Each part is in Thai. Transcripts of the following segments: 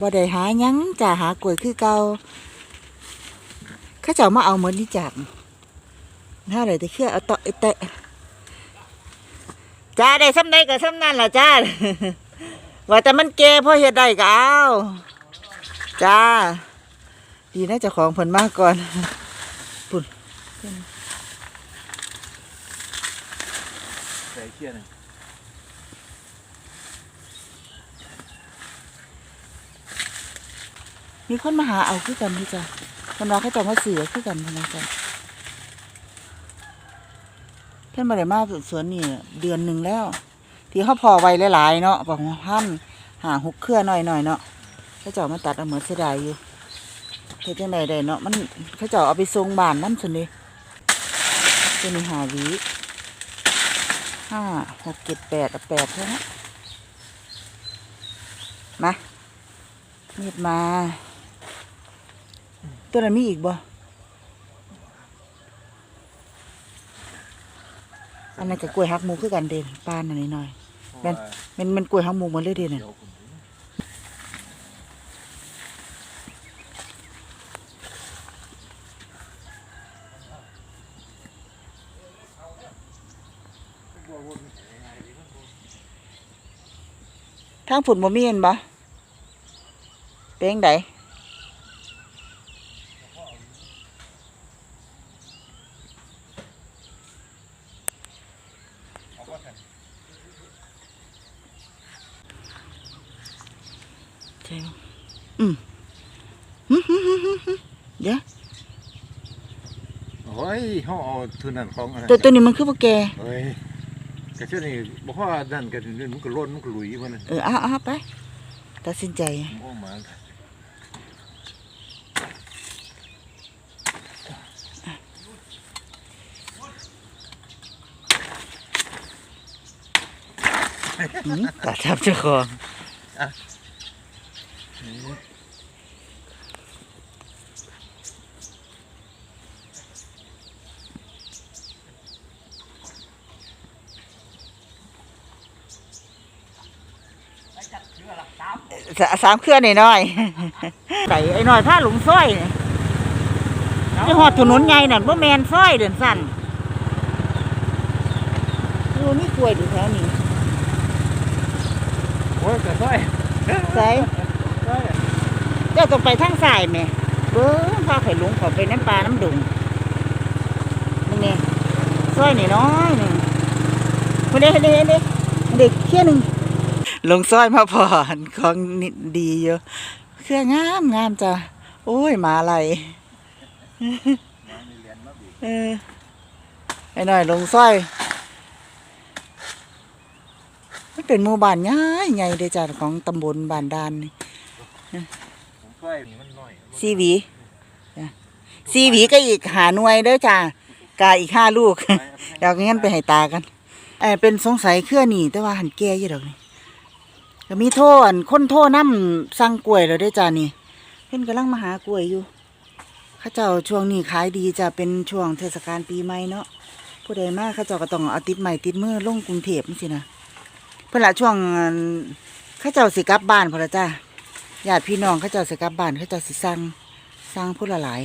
บ่ได้หายังจ้าหากล้วยคือเก่าเขาเจ้ามาเอาเหมือนนี่จากน่าเลยแต่เชื่อเอาต่อไอเตะจ้าได้ซ้ำได้ก็ซ้ำนั่นล่ะจ้าว่าแต่มันแก่พอเฮ็ดได้ก็เอาจ้า ดีนะเจ้าของเพิ่นมากก่อนปุ่นใส่เขี้ยหนึ่ง มีคนมาหาเอาคือกันนี่จ้ะคนว่าเขาเจะมาเสือคือกันพนนะจ้ะเพิ่นมาได้มาสวนนี่เดือนหนึ่งแล้ว ที่เขาพอไวหลายๆเนาะบอกว่าพันหาหุกเครือหน่อยๆเนาะเขาเจ้ามาตัดเอาเหมือนเสียดายอยู่เฮ็ดจังไดได้เนาะมันเขาเจ้าเอาไปส่งบานน้ำสนเดตัวนี้หาวีห้าหกเจ็ดแปดแปดเท่านั้นมามีดมา ตัวนั้นมีอีกบ่อันนั้นก็กล้วยฮักหมูคือกันเด่นปานอันนี้หน่อยแม่นมันมันกล้วยฮักหมูหมันเลยเด่นเดี๋น่ะยวผมทางฝุ่นบ่มีเห็นบ่เป็นจั่ง ใดใช่บ่อืมหึหึหึหึหึเดี๋ยวโอ้ยเขาเอาทุนนั่นของอะไรตัวตัวนี้มันคือบ่แก่เฮ้ยแต่เช่นนี้บ่พอนั่นกันมันก็ล้นมันก็หลุยมันน่ะเออเอาเอาไปตัดสินใจมองมาหืมตัดทับเจ้าของ สสามเครือหน่อยๆใส่ไอ้หน่อยผ้าหลุมซ้อยนี่ที่หอดถนนใหญ่นั่นบ่แมนซ้อยเดินสั้นดูนี่กล้วยดูแถวนี้โอ้ยแต่ซ้อยใส่ซ้อย เจ้าต้องไปทางสายแหม่เบิ้งพาไข่หลงขอไปน้ำปลาน้ำดุงนี่ไงซอยนี่น้อยหนึ่งมาเด้เด้เด้เด็กเขี้ยหนึ่งลงซอยมาพอนของนิดดีอยู่เครื่องงามงามจ้ะโอ้ยมาอะไรเออไอ้หน่อยลงซอยมันเป็นหมู่บ้านใหญ่ใหญ่เดจ้ะของตำบลบ้านดาน นี่ผมซ้อยนี่มันน้อยซีหวีจ้ะซีหวีก็อีกหาหน่วยเด้อจ้ากาอีกห้าลูกเดี๋ยวงั้นไปให้ตากันเออเป็นสงสัยเครือนี่ แต่ว่าหันแก่อยู่ดอกนี่ก็มีโทษคนโทษน้ำสั่งกล้วยแล้วเด้อจ้านี่ เพิ่นกำลังมาหากล้วยอยู่เข้าเจ้าช่วงนี้ขายดีจะเป็นช่วงเทศกาลปีใหม่เนาะผู้ใดมาเข้าเจ้าก็ต้องเอาติดใหม่ติดมือลงกรุงเทพสินะเพิ่นละช่วงเข้าเจ้าสิกลับบ้านพอละจ้า ญาติพี่น้องเข้าเจ้าสิกลับบ้านเข้าเจ้าสิสั่งสั่งผู้ละหลาย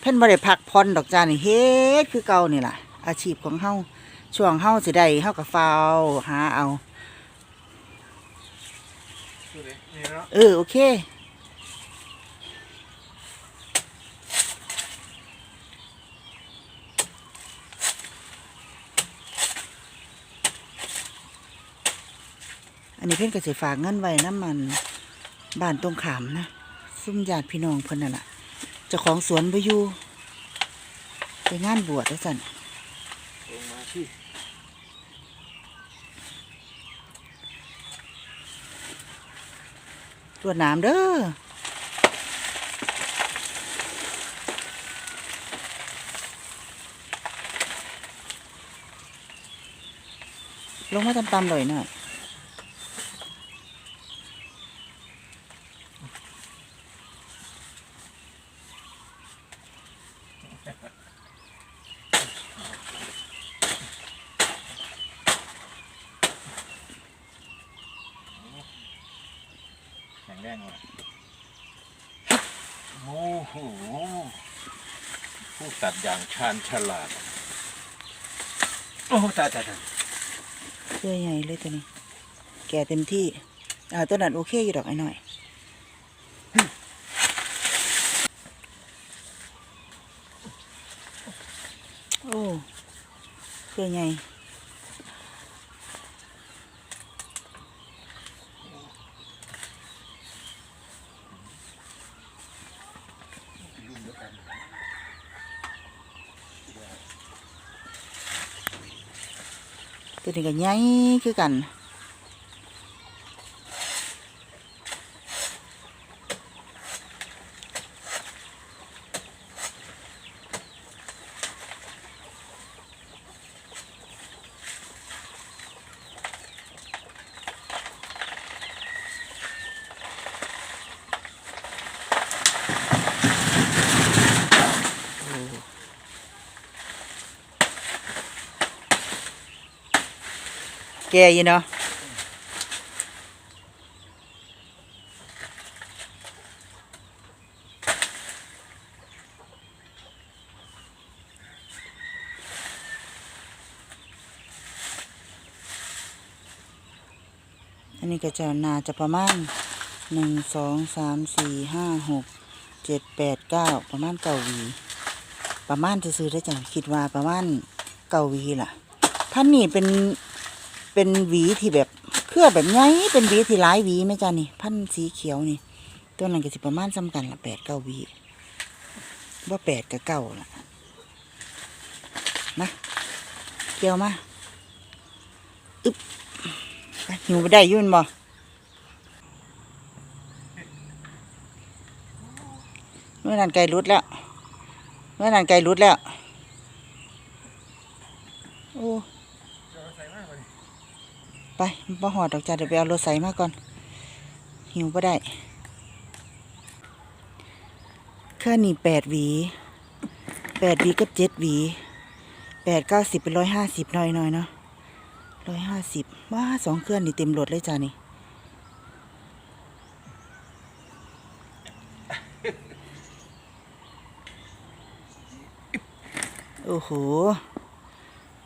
เพิ่นบ่ได้พักผ่อนดอกจ้านี่เฮ็ดคือเก่านี่ล่ะ อาชีพของเฮาช่วงเฮาสิได้เฮาก็ฟาวหาเอานี่เนาะเออโอเคอันนี้เพิ่นก็สิฝากเงินไว้น้ำมัน บ้านตรงขามนะซุ่มญาติพี่น้องเพิ่นนั่นล่ะเจ้าของสวนบ่อยู่ไปงานบวชแล้วสันตรวน้ำเด้อลงมาตำๆหน่อยหน่อย แรงว่ะโอ้โหผู้ตัดอย่างชาญฉลาด โอ้ตายตายตายเสื้อใหญ่เลยตัวนี้ แก่เต็มที่ อ่าตัวนั้นโอเคอยู่ดอกไอ้หน่อยโอ้เสื้อใหญ่ นี้ก็ใหญ่คือกัน แก่ยู่เนาะอันนี้ก็จะนาจะประมาณหนึ่งสองสามสี่ห้าหกเจ็ดแปดเก้าประมาณเก้าหวี ประมาณจะซื้อได้จ้ะคิดว่าประมาณเก้าหวีล่ะท่านนี่เป็น เป็นหวีที่แบบเครือแบบไงเป็นหวีที่หลายหวีไหมจ๊ะนี่ พันสีเขียวนี่ ตัวนั้นก็สิประมาณซ้ำกันละแปดเก้าหวีว่าแปดกับเก้าละมาเกี่ยวมาอึ๊บหิวไปได้ยุ่นบ่เมื่อนั้นไก่รุดแล้วเมื่อนั้นไก่รุดแล้ว โอ้ ไปบ่หอดดอกจ้าเดี๋ยวไปเอารถใส่มาก่อน หิวบ่ได้เครื่องนี่แปดหวีแปดหวีกับเจ็ดหวีแปดเก้าสิบเป็นร้อยห้าสิบน่อยน่อยๆเนาะร้อยห้าสิบว้าสองเครื่องนี่เต็มรถเลยจ้านี่โอ้โห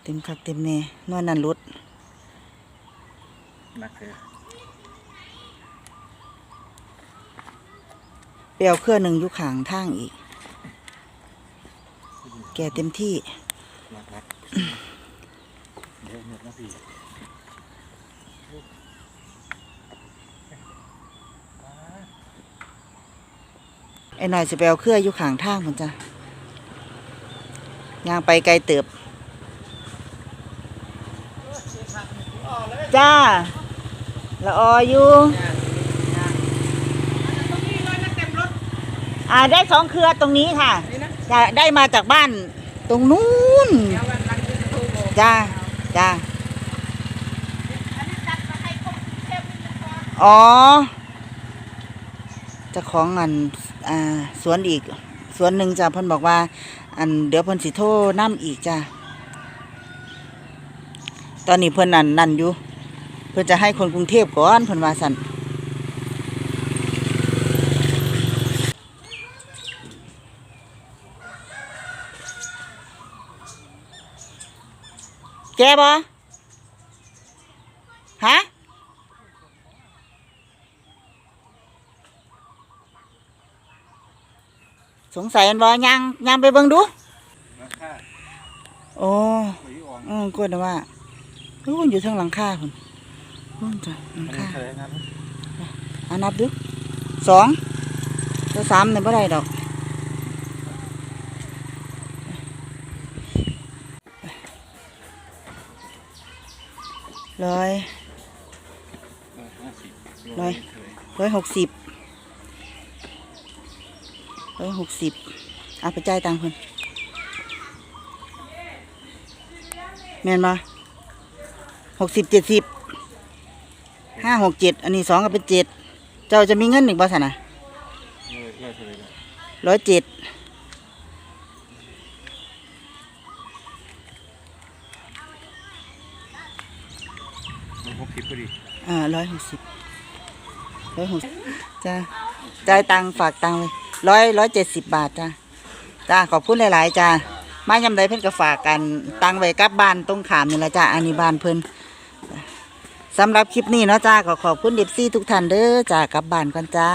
เต็มคักเต็มแน่นอนนันรถ นักเลยไปเอาเครื่องหนึ่งอยู่ข้างทางอีก แกเต็มที่นักนักเดี๋ยวเน็ตนะพี่ไอ้หน่อยจะไปเอาเครื่องอยู่ข้างทางผมจ้ะย่างไปไกลเติบ จ้า ละอออยู่อ่าได้สองเครือตรงนี้ค่ะจะได้มาจากบ้านตรงนู้นจ้าจ้าอ๋อจะของอันอ่าสวนอีกสวนหนึ่งจ้ะเพิ่นบอกว่า อันเดี๋ยวเพิ่นสิโทรน้ำอีกจ้ะตอนนี้เพิ่นนั่นนั่นอยู่ พิ่นจะให้คนกรุงเทพก่อนเพิ่นว่าสั่นแกบ่ฮะสงสัยอันบ่ยังยังไปเบิ่งดูราคาโอ้ปุ๋ยอ่อนอืมกวนว่าอู้ยอยู่ทางหลังคาคุณ นู่นจ้ะหลังอันนี้คาเท่าไหร่นะอ่านับดูสองตัวสามเนี่ยบ่ได้ดอกร้อยห้าสิบร้อยร้อยหกสิบร้อยหกสิบเอาไปจ่ายตังค์คนแม่นมาหกสิบเจ็ดสิบ ห้าหกเจ็ดอันนี้สองก็เป็นเจ็ดเจ้าจะมีเงินอีกบ่สันนะร้อยเจ็ดหกสิบพอดีอ่าร้อยหกสิบร้อยหกจ้าจ่ายตังฝากตังเลยร้อยร้อยเจ็ดสิบบาทจ้าจ้าขอบคุณหลาย ๆ จ้ามายำไรเพื่อนก็ฝากกันตังไว้กลับบ้านตรงขามนี่ละจ้าอันนี้บ้านเพิ่น สำหรับคลิปนี้นะจ้าขอขอบคุณเด็บซี่ทุกท่านเด้อจ้ากลับบ้านก่อนจ้า